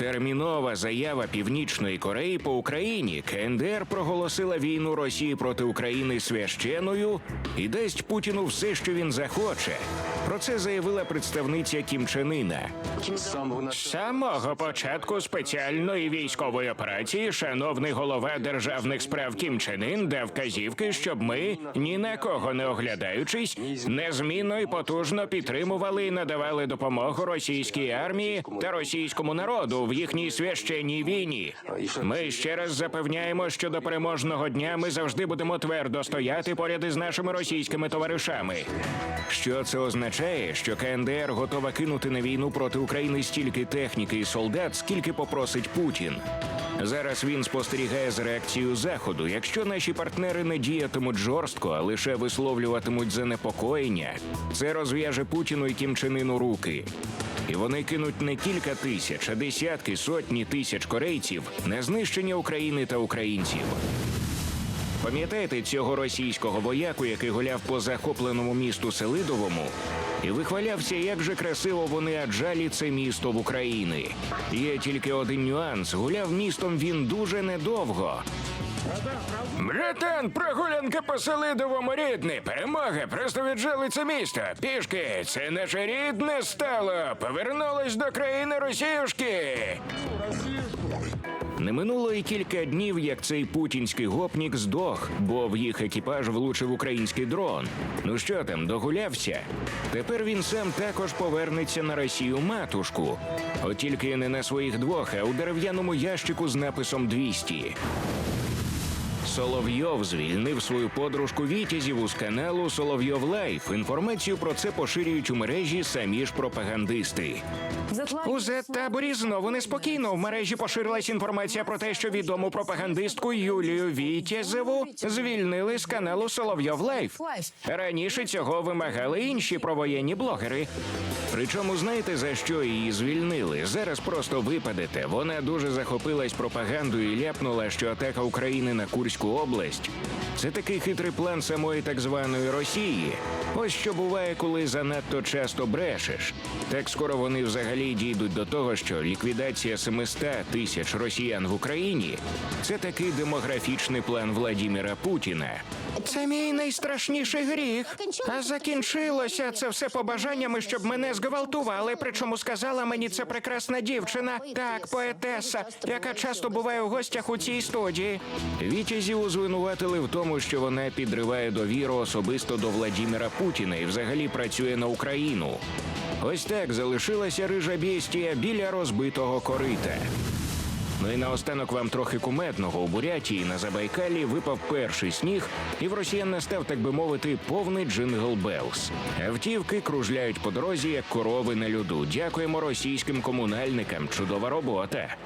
Термінова заява Північної Кореї по Україні. КНДР проголосила війну Росії проти України священою і дасть Путіну все, що він захоче. Про це заявила представниця Кім Чен Іна. З самого початку спеціальної військової операції шановний голова державних справ Кім Чен Ін дав вказівки, щоб ми, ні на кого не оглядаючись, незмінно і потужно підтримували і надавали допомогу російській армії та російському народу в їхній священній війні. Ми ще раз запевняємо, що до переможного дня ми завжди будемо твердо стояти поряд із нашими російськими товаришами. Що це означає, що КНДР готова кинути на війну проти України стільки техніки і солдат, скільки попросить Путін. Зараз він спостерігає за реакцією заходу. Якщо наші партнери не діятимуть жорстко, а лише висловлюватимуть занепокоєння, це розв'яже Путіну і Кім Чен Іну руки. І вони кинуть не кілька тисяч, а десятки сотні тисяч корейців на знищення України та українців. Пам'ятаєте цього російського вояку, який гуляв по захопленому місту Селидовому і вихвалявся, як же красиво вони аджалі це місто в Україні. Є тільки один нюанс: гуляв містом він дуже недовго. Братан, прогулянка по Селидовому рідний. Перемога, просто віджали це місто. Пішки, це наше рідне стало. Повернулось до країни Росіюшки. Не минуло і кілька днів, як цей путінський гопнік здох, бо в їх екіпаж влучив український дрон. Ну що там, догулявся? Тепер він сам також повернеться на Росію матушку. От тільки не на своїх двох, а у дерев'яному ящику з написом 200. Соловйов звільнив свою подружку Вітязіву з каналу Соловйов Лайф. Інформацію про це поширюють у мережі самі ж пропагандисти. У Z-таборі знову неспокійно. В мережі поширилась інформація про те, що відому пропагандистку Юлію Вітязеву звільнили з каналу Соловйов Лайф. Раніше цього вимагали інші провоєнні блогери. Причому знаєте за що її звільнили? Зараз просто випадете. Вона дуже захопилась пропагандою і ляпнула, що атака України на Курську область це такий хитрий план самої так званої Росії. Ось що буває, коли занадто часто брешеш. Так скоро вони взагалі дійдуть до того, що ліквідація 700 тисяч росіян в Україні це такий демографічний план Владіміра Путіна. Це мій найстрашніший гріх. А закінчилося це все побажаннями, щоб мене зґвалтували. Причому сказала мені це прекрасна дівчина, так, поетеса, яка часто буває у гостях у цій студії. Вітязіву звинуватили в тому, що вона підриває довіру особисто до Владіміра Путіна і взагалі працює на Україну. Ось так залишилася рижа бєстія біля розбитого корита. Ну і наостанок вам трохи кумедного у Бурятії на Забайкалі випав перший сніг, і в росіян настав, так би мовити, повний джингл Белс. Автівки кружляють по дорозі, як корови на льоду. Дякуємо російським комунальникам. Чудова робота.